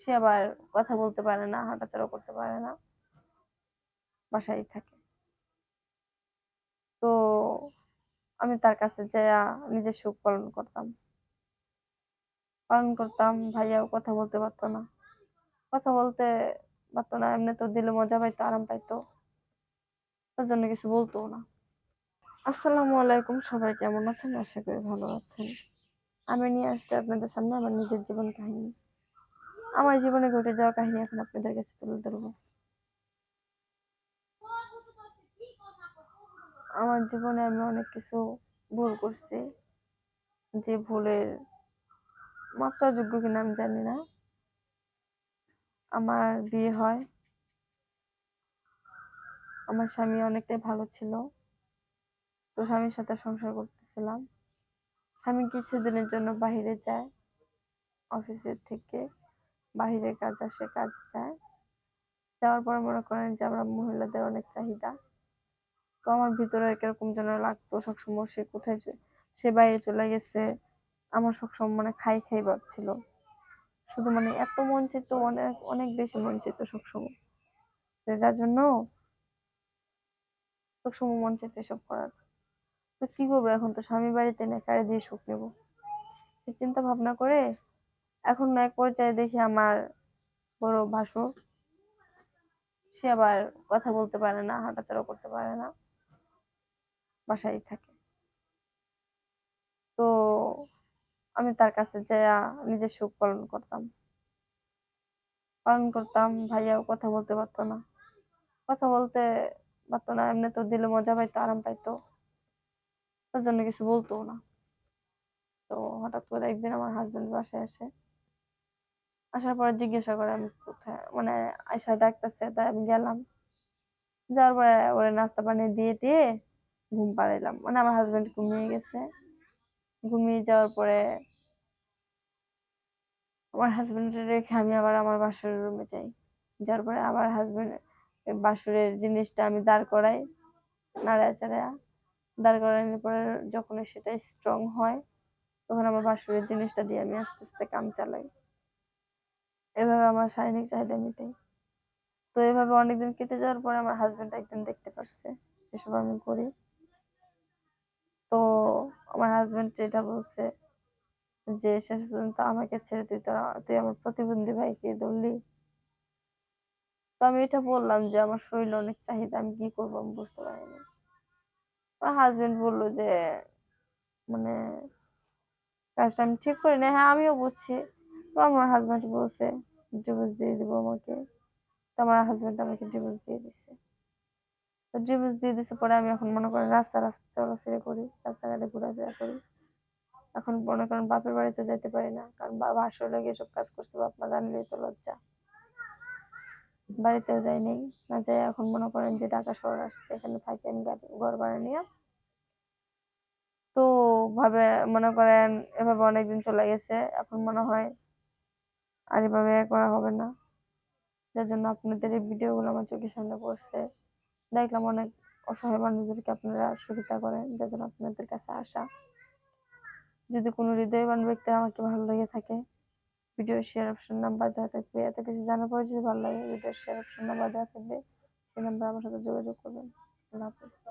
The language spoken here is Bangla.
সে আবার কথা বলতে পারে না হাঁটাচলা করতে পারে না, বাসায় থাকে। তো আমি তার কাছে যাইয়া নিজের সুখ পালন করতাম। পালন করতাম, ভাইয়াও কথা বলতে পারতো না। কথা বলতে পারতো না, এমনি তো দিলে মজা পাইতো, আরাম পাইতো। তার জন্য কিছু বলতো না। আসসালামু আলাইকুম, সবাই কেমন আছেন? আশা করি ভালো আছেন। আমি নিয়ে আসছি আপনাদের সামনে আমার নিজের জীবন কাহিনী। আমার জীবনে ঘটে যাওয়া কাহিনী এখন আপনাদের কাছে তুলে ধরবো। আমার জীবনে আমি অনেক কিছু ভুল করছি, যে ভুলের মাত্রা যোগ্য কিনা আমি জানি না। আমার বিয়ে হয়, আমার স্বামী অনেকটাই ভালো ছিল, তো স্বামীর সাথে সংসার করতেছিলাম। স্বামী কিছুদিনের জন্য বাহিরে যায়, অফিসের থেকে বাহিরে কাজ আসে কাজ যায় যাওয়ার পর মনে করেন যে আমরা মহিলাদের অনেক চাহিদা। তো আমার ভিতরে কীরকম যেন লাগতো সবসময় সে কোথায় সে বাইরে চলে গেছে। আমার সবসময় মানে খাই খাই ভাব ছিল শুধু মানে এত মন চেত অনেক অনেক বেশি মন চেত সবসময় যার জন্য সবসময় মন চেত এসব করার। তো কি করব এখন তো স্বামী বাড়িতে নেই কারে দিয়ে সুখ নেব? চিন্তা ভাবনা করে এখন এক পর্যায়ে দেখি আমার বড় ভাসুর সে আবার কথা বলতে পারে না হাঁটাচলা করতে পারে না, বাসায় থাকে। তো আমি তার কাছে যাইয়া নিজের সুখ পালন করতাম। পালন করতাম, ভাইয়াও কথা বলতে পারতো না। কথা বলতে পারতো না, এমনি তো দিলে মজা পাইতো, আরাম পাইতো। তার জন্য কিছু বলতো না। তো হঠাৎ করে একদিন আমার হাজবেন্ড বাসায় আসে। আসার পরে জিজ্ঞাসা করে আমি কোথায় মানে আয়সা ডাকতেছে, তাই আমি গেলাম। যাওয়ার পরে ওরে নাস্তা পানি দিয়ে দিয়ে ঘুম পাড়াইলাম। মানে আমার হাজবেন্ড ঘুমিয়ে গেছে। ঘুমিয়ে যাওয়ার পরে আমার হাজবেন্ডের রেখে আমি আবার আমার বাসুরের রুমে যাই। যাওয়ার পরে আবার হাজবেন্ড বাসুরের জিনিসটা আমি দাঁড় করাই নাড়া চাড়া দাঁড় করানোর পরে যখন সেটা স্ট্রং হয়, তখন আমার বাসুরের জিনিসটা দিয়ে আমি আস্তে আস্তে কাম চালাই। এভাবে আমার শারীরিক চাহিদা মিটাই। তো এভাবে অনেকদিন কেটে যাওয়ার পরে আমার হাজবেন্ড একদিন দেখতে পাচ্ছে এসব আমি করি। তো আমার হাজবেন্ড এটা বলছে যে, শেষ পর্যন্ত আমাকে ছেড়ে তুই তুই আমার প্রতিবন্ধী ভাইকে ধরলি। তো আমি এটা বললাম যে, আমার শরীরে অনেক চাহিদা, আমি কি করব আমি বুঝতে পারিনি। আমার হাজবেন্ড বলল যে মানে কাজটা আমি ঠিক করি না হ্যাঁ আমিও বুঝছি। তো আমার হাজবেন্ড বলছে ডিভোর্স দিয়ে দিব আমাকে। তো আমার হাজবেন্ড আমাকে ডিভোর্স দিয়ে দিচ্ছে তো ডিভোর্স দিয়ে দিচ্ছে পরে আমি এখন মনে করেন রাস্তা রাস্তা চলাফেরা করি, রাস্তাঘাটে ঘোরাফেরা করি। এখন মনে করেন বাপের বাড়িতে যেতে পারি না, কারণ বাবা আসলে এসব কাজ করছে, বাপ মা জানলেই তো লজ্জা। বাড়িতেও যাই নেই, না যাই এখন মনে করেন যে ঢাকা শহর আসছে, এখানে থাকি আমি ঘর ভাড়া নিয়ে। তো ভাবে মনে করেন এভাবে অনেকদিন চলে গেছে, এখন মনে হয় আর এভাবে করা হবে না। যার জন্য আপনাদের এই ভিডিওগুলো আমার চোখের সামনে পড়ছে। দেখলাম অনেক অসহায় মানুষদেরকে আপনারা সুবিধা করেন, যার জন্য আপনাদের কাছে আসা। যদি কোনো হৃদয়বান ব্যক্তি আমাকে ভালো লেগে থাকে ভিডিও শেয়ার অপশন নাম্বার দেওয়া থাকবে। এত কিছু জানার পরে যদি ভালো লাগে ভিডিও শেয়ার অপশন নাম্বার দেওয়া থাকবে, সেই নাম্বার আমার সাথে যোগাযোগ করবেন। আল্লাহ হাফিজ।